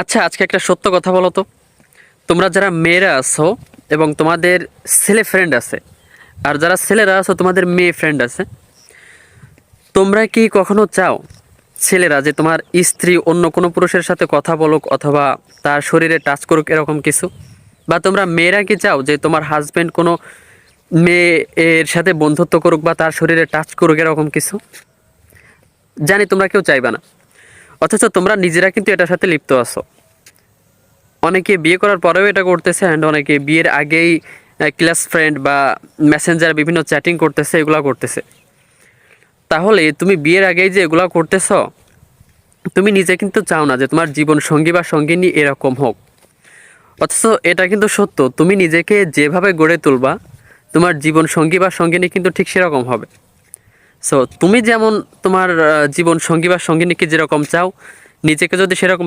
আচ্ছা আজকে একটা সত্য কথা বলো তো। তোমরা যারা মেয়েরা আছো এবং তোমাদের ছেলে ফ্রেন্ড আছে, আর যারা ছেলেরা আছো, তোমাদের মেয়ে ফ্রেন্ড আছে, তোমরা কি কখনো চাও ছেলেরা যে তোমার স্ত্রী অন্য কোনো পুরুষের সাথে কথা বলুক অথবা তার শরীরে টাচ করুক এরকম কিছু? বা তোমরা মেয়েরা কি চাও যে তোমার হাজবেন্ড কোনো মেয়ে এর সাথে বন্ধুত্ব করুক বা তার শরীরে টাচ করুক এরকম কিছু? জানি তোমরা কেউ চাইবে না। অথচ তোমরা নিজেরা কিন্তু এটার সাথে লিপ্ত আছো। অনেকে বিয়ে করার পরেও এটা করতেছে অ্যান্ড অনেকে বিয়ের আগেই ক্লাস ফ্রেন্ড বা মেসেঞ্জার বিভিন্ন চ্যাটিং করতেছে এগুলো করতেছে। তাহলে তুমি বিয়ের আগেই যে এগুলো করতেছ, তুমি নিজে কিন্তু চাও না যে তোমার জীবন সঙ্গী বা সঙ্গিনী এরকম হোক। অথচ এটা কিন্তু সত্য, তুমি নিজেকে যেভাবে গড়ে তুলবা, তোমার জীবন সঙ্গী বা সঙ্গিনী কিন্তু ঠিক সেরকম হবে। সো তুমি যেমন তোমার জীবন সঙ্গী বা সঙ্গিনীকে যেরকম চাও নিজেকে যদি সেরকম